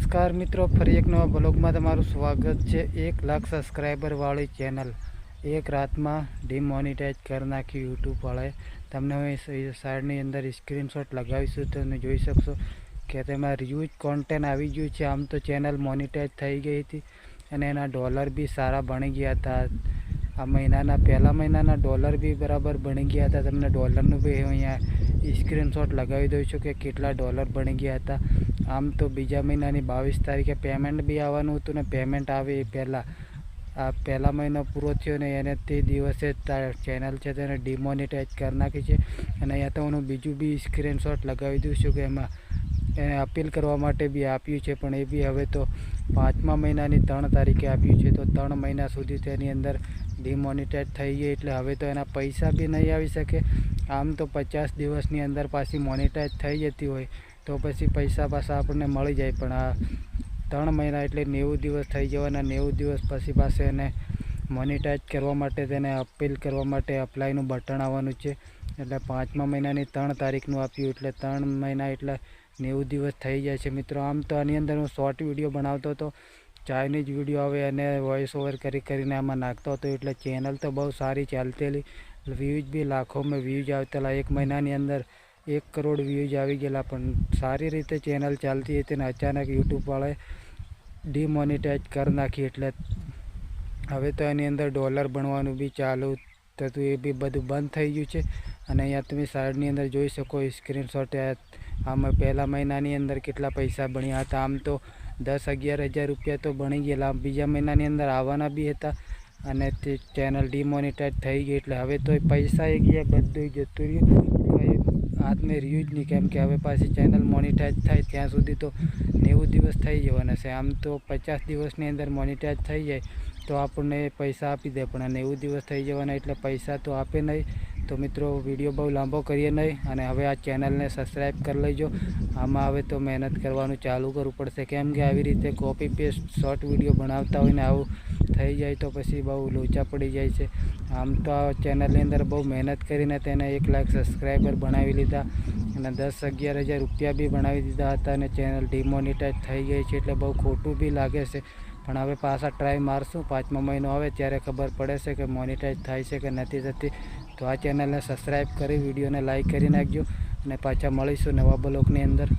નમસ્કાર મિત્રો, ફરી એક નવા બ્લોગમાં તમારું સ્વાગત છે. એક લાખ સબસ્ક્રાઈબરવાળી ચેનલ એક રાતમાં ડિમોનિટાઈઝ કરી નાખી યુટ્યુબવાળાએ તમને હવે સાઈડની અંદર સ્ક્રીનશોટ લગાવીશું તમે જોઈ શકશો કે તેમાં રિયુઝ કોન્ટેન્ટ આવી ગયું છે. આમ તો ચેનલ મોનિટાઈઝ થઈ ગઈ હતી અને એના ડોલર બી સારા બની ગયા હતા. આ મહિનાના, પહેલા મહિનાના ડોલર બી બરાબર બની ગયા હતા. તમને ડોલરનું બી અહીંયા સ્ક્રીનશોટ લગાવી દઉં છું કે કેટલા ડોલર બની ગયા હતા. આમ તો બીજા મહિનાની બાવીસ તારીખે પેમેન્ટ બી આવવાનું હતું ને પેમેન્ટ આવે એ પહેલાં. આ પહેલા મહિનો પૂરો થયો ને એને તે દિવસે ચેનલ છે તેને ડિમોનિટાઈઝ કરી નાખી છે. અને અહીંયા તો હું બીજું બી સ્ક્રીનશોટ લગાવી દઉં છું કે એમાં એને અપીલ કરવા માટે બી આપ્યું છે, પણ એ બી હવે તો પાંચમા મહિનાની ત્રણ તારીખે આપ્યું છે, તો ત્રણ મહિના સુધી તેની અંદર ડિમોનિટાઈઝ થઈ ગઈ. એટલે હવે તો એના પૈસા બી નહીં આવી શકે. આમ તો પચાસ દિવસની અંદર પાછી મોનિટાઈઝ થઈ જતી હોય. તો પછી પૈસા પાછા આપણને મળી જાય. પણ આ ત્રણ મહિના એટલે નેવું દિવસ થઈ જવાના. નેવું દિવસ પછી પાસે એને મોનિટાઇઝ કરવા માટે તેને અપીલ કરવા માટે અપ્લાયનું બટન આવવાનું છે. એટલે પાંચમા મહિનાની ત્રણ તારીખનું આપ્યું. એટલે ત્રણ મહિના એટલે નેવું દિવસ થઈ જાય છે મિત્રો. આમ તો આની અંદર હું શોર્ટ વીડિયો બનાવતો હતો. ચાઇનીઝ વીડિયો આવે અને વોઇસ ઓવર કરી કરીને આમાં નાખતો હતો. એટલે ચેનલ તો બહુ સારી ચાલતેલી. વ્યૂઝ બી લાખોમાં વ્યૂઝ આવતેલા એક મહિનાની અંદર. એક કરોડ વ્યૂઝ આવી ગયેલા. પણ સારી રીતે ચેનલ ચાલતી હતી ને અચાનક યુટ્યુબવાળાએ ડિમોનિટાઈઝ કરી નાખી. એટલે હવે તો એની અંદર ડોલર બનવાનું બી ચાલુ થતું, એ બી બધું બંધ થઈ ગયું છે. અને અહીંયા તમે સાઈડની અંદર જોઈ શકો સ્ક્રીનશોટ આમાં પહેલા મહિનાની અંદર કેટલા પૈસા ભણ્યા હતા. આમ તો દસ અગિયાર હજાર રૂપિયા તો ભણી ગયેલા. બીજા મહિનાની અંદર આવવાના બી હતા અને તે ચેનલ ડિમોનિટાઈઝ થઈ ગઈ એટલે હવે તો પૈસા એ ગયા, બધું જતું રહ્યું. જ નહીં. કેમ કે હવે પાછી ચેનલ મોનિટાઈઝ થાય ત્યાં સુધી તો નેવું દિવસ થઈ જવાના છે. આમ તો પચાસ દિવસની અંદર મોનિટાઈઝ થઈ જાય તો આપણને પૈસા આપી દે. પણ નેવું દિવસ થઈ જવાના એટલે પૈસા તો આપે નહીં. તો મિત્રો, વીડિયો બહુ લાંબો કરીએ નહીં અને હવે આ ચેનલને સબસ્ક્રાઈબ કરી લેજો. આમાં હવે તો મહેનત કરવાનું ચાલુ કરવું પડશે. કેમ કે આવી રીતે કોપી પેસ્ટ શોર્ટ વીડિયો બનાવતા હોય ને આવું થઈ જાય તો પછી બહુ લોચા પડી જાય છે. આમ તો આ ચેનલની અંદર બહુ મહેનત કરીને તેને એક લાખ સબસ્ક્રાઈબર બનાવી લીધા અને દસ અગિયાર હજાર રૂપિયા બી બનાવી દીધા હતા અને ચેનલ ડિમોનિટાઈઝ થઈ ગઈ છે એટલે બહુ ખોટું બી લાગે છે. પણ હવે પાછા ટ્રાય મારશું પાંચમો મહિનો આવે ત્યારે ખબર પડે છે કે મોનિટાઈઝ થાય છે કે નથી થતી. તો આ ચેનલને સબસ્ક્રાઈબ કરી, વિડીયોને લાઇક કરી નાખજો અને પાછા મળીશું નવા બ્લોગની અંદર.